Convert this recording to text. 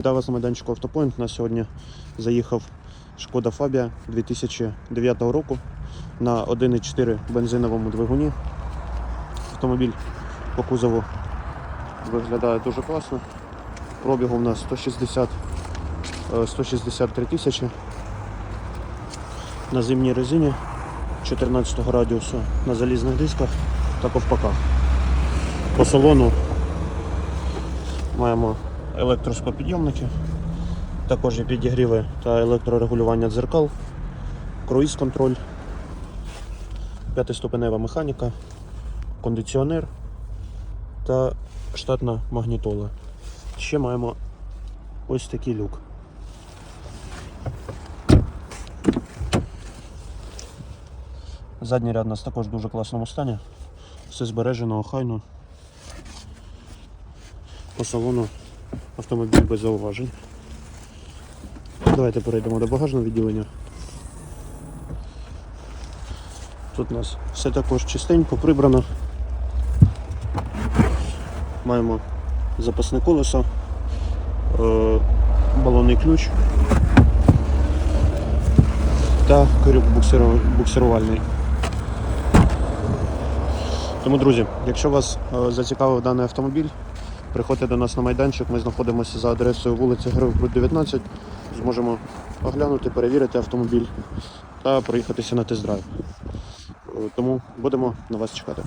Вітаю вас на майданчику Автопоінт. На сьогодні заїхав Шкода Фабія 2009 року на 1,4 бензиновому двигуні. Автомобіль по кузову виглядає дуже класно. Пробігу у нас 160, е, 163 тисячі. На зимній резині 14 радіусу на залізних дисках та ковпаках. По салону маємо електросклопідйомники, також є підігріви та електрорегулювання дзеркал, круїз-контроль, п'ятиступенева механіка, кондиціонер та штатна магнітола. Ще маємо ось такий люк. Задній ряд у нас також в дуже класному стані. Все збережено, охайно. По салону автомобіль без зауважень. Давайте перейдемо до багажного відділення. Тут у нас все також чистенько, прибрано. Маємо запасне колесо, е, балонний ключ та корюк буксирувальний. Тому, друзі, якщо вас е, зацікавив даний автомобіль, приходьте до нас на майданчик. Ми знаходимося за адресою вулиці Героїв Крут 19. Зможемо оглянути, перевірити автомобіль та проїхатися на тест-драйв. Е, Тому будемо на вас чекати.